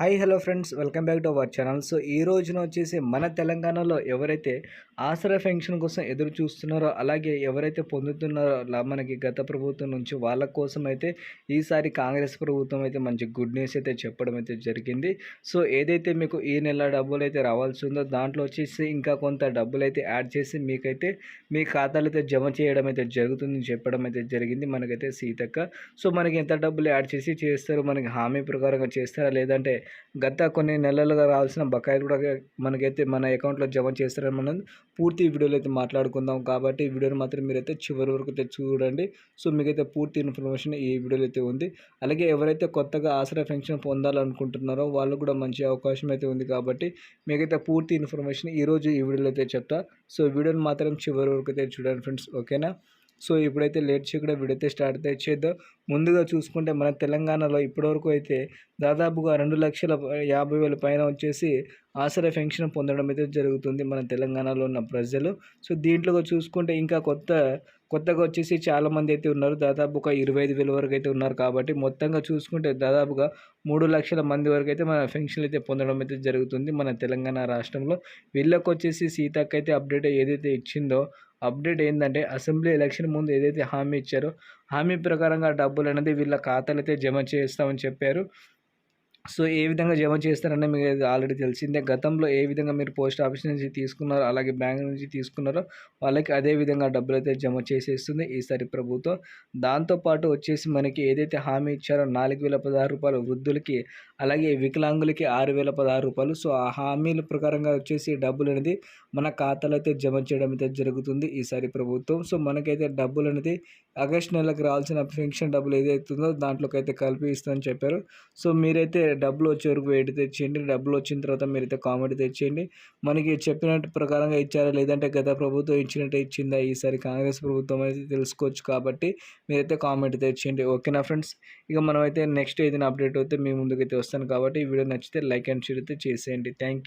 Hi hello friends. Welcome back to our channel. So ఈ రోజున వచ్చేసి మన తెలంగాణలో ఎవరైతే ఆసరా పెన్షన్ కోసం ఎదురు చూస్తున్నారో అలాగే ఎవరైతే పొందుతున్నారో మనకి గత ప్రభుత్వం నుంచి వాళ్ళ కోసం అయితే ఈసారి కాంగ్రెస్ ప్రభుత్వం అయితే మంచి గుడ్ న్యూస్ అయితే చెప్పడం అయితే జరిగింది. సో ఏదైతే మీకు ఈ నెల డబ్బులు అయితే రావాల్సి ఉందో దాంట్లో వచ్చేసి ఇంకా కొంత డబ్బులు అయితే యాడ్ చేసి మీకైతే మీ ఖాతాలో అయితే జమ చేయడం అయితే జరుగుతుందని చెప్పడం అయితే జరిగింది మనకైతే సీతక్క. సో మనకి ఎంత డబ్బులు యాడ్ చేసి చేస్తారు? మనకి హామీ ప్రకారంగా చేస్తారా? లేదంటే గత కొన్ని నెలలుగా రావాల్సిన బకాయిలు కూడా మనకైతే మన అకౌంట్లో జమ చేస్తారని మనం పూర్తి వీడియోలో అయితే మాట్లాడుకుందాం. కాబట్టి ఈ వీడియోని మాత్రం మీరైతే చివరి వరకు అయితే చూడండి. సో మీకైతే పూర్తి ఇన్ఫర్మేషన్ ఈ వీడియోలో అయితే ఉంది. అలాగే ఎవరైతే కొత్తగా ఆసరా పెన్షన్ పొందాలనుకుంటున్నారో వాళ్ళు కూడా మంచి అవకాశం అయితే ఉంది కాబట్టి మీకైతే పూర్తి ఇన్ఫర్మేషన్ ఈరోజు ఈ వీడియోలో అయితే చెప్తా. సో వీడియోని మాత్రం చివరి వరకు అయితే చూడండి ఫ్రెండ్స్. ఓకేనా? సో ఇప్పుడైతే లేట్ చేయకుండా విడితే స్టార్ట్ అయితే చేద్దాం. ముందుగా చూసుకుంటే మన తెలంగాణలో ఇప్పటివరకు అయితే దాదాపుగా రెండు లక్షల యాభై వేల పైన వచ్చేసి ఆసరా పెన్షన్ పొందడం అయితే జరుగుతుంది మన తెలంగాణలో ఉన్న ప్రజలు. సో దీంట్లో చూసుకుంటే ఇంకా కొత్త కొత్తగా వచ్చేసి చాలామంది అయితే ఉన్నారు. దాదాపు ఒక ఇరవై ఐదు వేల వరకు అయితే ఉన్నారు కాబట్టి మొత్తంగా చూసుకుంటే దాదాపుగా మూడు లక్షల మంది వరకు అయితే మన పెన్షన్లు అయితే పొందడం అయితే జరుగుతుంది మన తెలంగాణ రాష్ట్రంలో. వీళ్ళకి వచ్చేసి సీతక్క అయితే అప్డేట్ ఏదైతే ఇచ్చిందో అప్డేట్ ఏంటంటే అసెంబ్లీ ఎలక్షన్ ముందు ఏదైతే హామీ ఇచ్చారో హామీ ప్రకారంగా డబ్బులు అనేది వీళ్ళ ఖాతాలు అయితే జమ చేస్తామని చెప్పారు. సో ఏ విధంగా జమ చేస్తారనే మీకు ఆల్రెడీ తెలిసిందే. గతంలో ఏ విధంగా మీరు పోస్ట్ ఆఫీస్ నుంచి తీసుకున్నారో అలాగే బ్యాంక్ నుంచి తీసుకున్నారో వాళ్ళకి అదే విధంగా డబ్బులు అయితే జమ చేసేస్తుంది ఈసారి ప్రభుత్వం. దాంతోపాటు వచ్చేసి మనకి ఏదైతే హామీ ఇచ్చారో నాలుగు వేల పదహారు రూపాయలు వృద్ధులకి అలాగే వికలాంగులకి ఆరు వేల పదహారు రూపాయలు. సో ఆ హామీల ప్రకారంగా వచ్చేసి డబ్బులు అనేది మన ఖాతాలో అయితే జమ చేయడం అయితే జరుగుతుంది ఈసారి ప్రభుత్వం. సో మనకైతే డబ్బులు అనేది ఆగస్ట్ నెలకు రావాల్సిన పెన్షన్ డబ్బులు ఏదైతే ఉందో దాంట్లోకి అయితే కలిపి ఇస్తుందని చెప్పారు. సో మీరైతే డబ్బులు వచ్చే వరకు వెయిట్ తెచ్చేయండి. డబ్బులు వచ్చిన తర్వాత మీరైతే కామెడీ తెచ్చేయండి. మనకి చెప్పినట్టు ప్రకారంగా ఇచ్చారా లేదంటే గత ప్రభుత్వం ఇచ్చినట్టే ఇచ్చిందా? ఈసారి కాంగ్రెస్ ప్రభుత్వం అయితే తెలుసుకోవచ్చు కాబట్టి మీరైతే కామెంట్ తెచ్చేయండి. ఓకేనా ఫ్రెండ్స్? ఇక మనమైతే నెక్స్ట్ ఏదైనా అప్డేట్ అయితే మీ ముందుకైతే వస్తాను కాబట్టి ఈ వీడియో నచ్చితే లైక్ అండ్ షేర్ అయితే చేసేయండి. థ్యాంక్